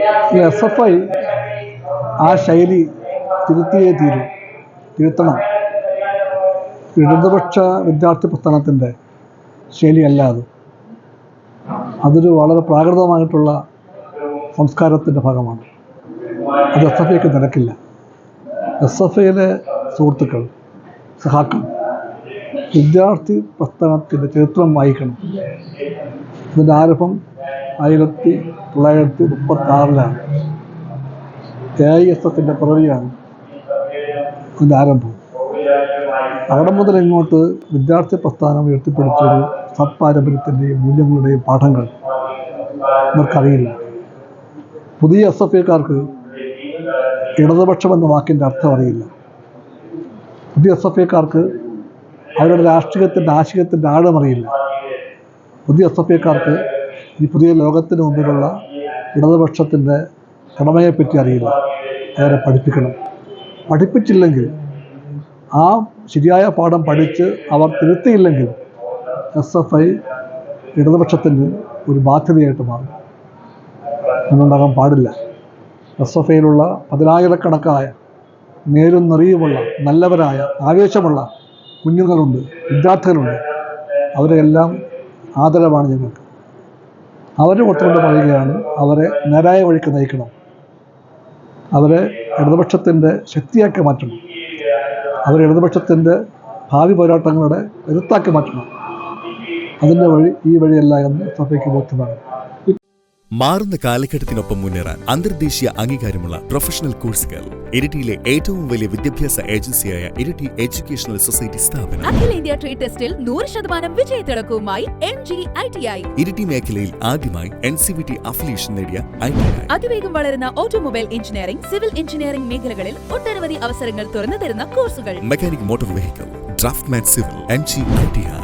S F I ആ ശൈലി തിരുത്തിയേ തീരൂ. തിരുത്തണം. ഇടതുപക്ഷ വിദ്യാർത്ഥി പ്രസ്ഥാനത്തിന്റെ ശൈലിയല്ല അത്. അതൊരു വളരെ പ്രാകൃതമായിട്ടുള്ള സംസ്കാരത്തിന്റെ ഭാഗമാണ്. അത് എസ് എഫ് ഐക്ക് നിരക്കില്ല. എസ് എഫ് ഐയിലെ സുഹൃത്തുക്കൾ സഹാക്കൾ വിദ്യാർത്ഥി പ്രസ്ഥാനത്തിന്റെ ചരിത്രം വായിക്കണം. അതിന്റെ ആരംഭം ആയിരത്തി തൊള്ളായിരത്തി മുപ്പത്തി ആറിലാണ് എ ഐ എസ് എഫിന്റെ പിറവിയാണ് അതിന്റെ ആരംഭം. അവിടെ മുതൽ ഇങ്ങോട്ട് വിദ്യാർത്ഥി പ്രസ്ഥാനം ഉയർത്തിപ്പിടിച്ചൊരു സത്പാരമ്പര്യത്തിന്റെയും മൂല്യങ്ങളുടെയും പാഠങ്ങൾ ഇവർക്കറിയില്ല. പുതിയ എസ് എഫ് ഐക്കാർക്ക് ഇടതുപക്ഷം എന്ന വാക്കിന്റെ അർത്ഥം അറിയില്ല. പുതിയ എസ് എഫ് ഐക്കാർക്ക് അവരുടെ രാഷ്ട്രീയത്തിന്റെ ആശയത്തിന്റെ ആഴമറിയില്ല പുതിയ എസ് എഫ് ഐക്കാർക്ക് ഈ പുതിയ ലോകത്തിന് മുമ്പിലുള്ള ഇടതുപക്ഷത്തിന്റെ കടമയെപ്പറ്റി അറിയില്ല അവരെ പഠിപ്പിക്കണം. പഠിപ്പിച്ചില്ലെങ്കിൽ ആ ശരിയായ പാഠം പഠിച്ച് അവർ തിരുത്തിയില്ലെങ്കിൽ എസ് എഫ് ഐ ഇടതുപക്ഷത്തിന് ഒരു ബാധ്യതയായിട്ട് മാറും. എന്നുണ്ടാകാൻ പാടില്ല. എസ് എഫ് ഐയിലുള്ള പതിനായിരക്കണക്കായ നേരും നിറയുമുള്ള നല്ലവരായ ആവേശമുള്ള കുഞ്ഞുങ്ങളുണ്ട് വിദ്യാർത്ഥികളുണ്ട്. അവരെല്ലാം ആദരവാണ് ഞങ്ങൾക്ക്. അവരെ ഒത്തുകൊണ്ട് പറയുകയാണ്. അവരെ നേരായ വഴിക്ക് നയിക്കണം. അവരെ ഇടതുപക്ഷത്തിന്റെ ശക്തിയാക്കി മാറ്റണം. അവരെ ഇടതുപക്ഷത്തിന്റെ ഭാവി പോരാട്ടങ്ങളുടെ കരുത്താക്കി മാറ്റണം. അതിന്റെ വഴി ഈ വഴിയല്ല എന്ന് സഭയ്ക്ക് ബോധ്യമാണ്. മാറുന്ന കാലഘട്ടത്തിനൊപ്പം മുന്നേറാൻ അന്തർദേശീയ അംഗീകാരമുള്ള പ്രൊഫഷണൽ കോഴ്സുകൾ ഇരിട്ടിയിലെ ഏറ്റവും വലിയ വിദ്യാഭ്യാസ ഏജൻസിയായ ഇരിട്ടി എഡ്യൂക്കേഷണൽ സൊസൈറ്റി സ്ഥാപനം. അഖിലേന്ത്യാ ട്രേഡ് ടെസ്റ്റിൽ നൂറ് ശതമാനം വിജയത്തിളക്കവുമായി M G I T I. Iritty മേഖലയിൽ ആദ്യമായി N C V T affiliation നേടിയ ഐ ടി ഐ. അതിവേഗം വളരുന്ന ഓട്ടോമൊബൈൽ എഞ്ചിനീയറിംഗ് സിവിൽ എഞ്ചിനീയറിംഗ് മേഖലകളിൽ ഒട്ടനവധി അവസരങ്ങൾ തുറന്നു തരുന്ന കോഴ്സുകൾ. Mechanic motor vehicle draftsman civil N G I T I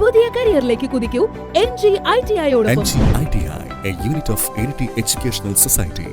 പുതിയ കരിയറിലേക്ക് കുതിക്കൂ. N G I T N ഐയോടൊപ്പം G I T I a unit of educational society